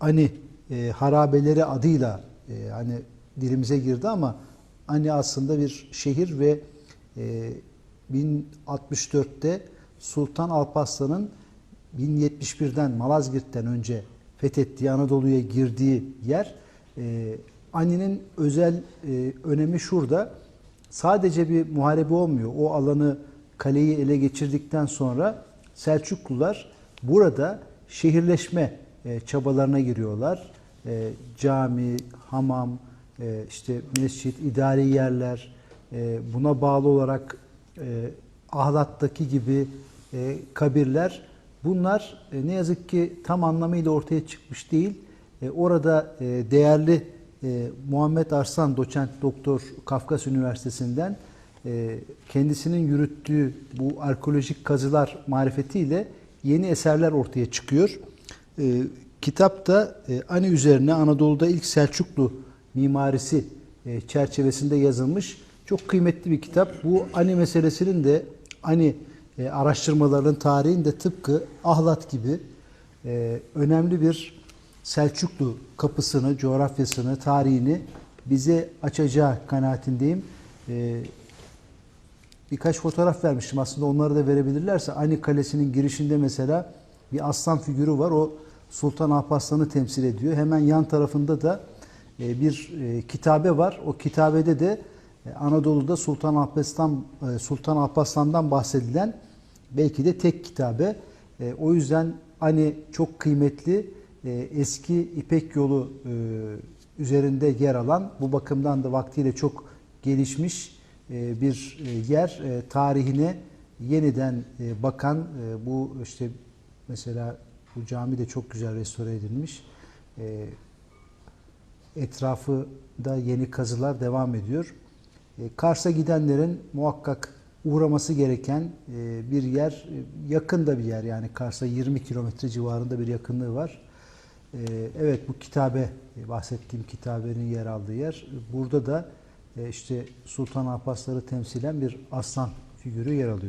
Ani e, harabeleri adıyla e, hani dilimize girdi ama Ani aslında bir şehir ve e, 1064'te Sultan Alparslan'ın 1071'den Malazgirt'ten önce fethettiği Anadolu'ya girdiği yer e, Ani'nin özel e, önemi şurada. Sadece bir muharebe olmuyor. O alanı kaleyi ele geçirdikten sonra Selçuklular burada şehirleşme e, çabalarına giriyorlar. E, cami, hamam, e, işte mescit, idari yerler, buna bağlı olarak Ahlat'taki gibi kabirler bunlar ne yazık ki tam anlamıyla ortaya çıkmış değil. Orada değerli Muhammed Arslan doçent doktor Kafkas Üniversitesi'nden kendisinin yürüttüğü bu arkeolojik kazılar marifetiyle yeni eserler ortaya çıkıyor. E, kitapta e, Ani üzerine Anadolu'da ilk Selçuklu mimarisi e, çerçevesinde yazılmış çok kıymetli bir kitap. Bu Ani meselesinin de Ani e, araştırmalarının tarihinde tıpkı Ahlat gibi e, önemli bir Selçuklu kapısını, coğrafyasını, tarihini bize açacağı kanaatindeyim. E, birkaç fotoğraf vermiştim aslında onları da verebilirlerse. Ani Kalesi'nin girişinde mesela bir aslan figürü var. O Sultan Alparslan'ı temsil ediyor. Hemen yan tarafında da e, bir e, kitabe var. O kitabede de e, Anadolu'da Sultan Alparslan Sultan Alparslan'dan bahsedilen belki de tek kitabe. O yüzden hani çok kıymetli eski İpek yolu üzerinde yer alan bu bakımdan da vaktiyle çok gelişmiş bir yer tarihine yeniden bakan bu işte mesela bu cami de çok güzel restore edilmiş. E, etrafı da yeni kazılar devam ediyor. E, Kars'a gidenlerin muhakkak uğraması gereken e, bir yer, e, yakın da bir yer yani Kars'a 20 kilometre civarında bir yakınlığı var. E, Evet bu kitabe, e, bahsettiğim kitabenin yer aldığı yer. Burada da e, işte Sultan Alparslan'ı temsilen bir aslan figürü yer alıyor.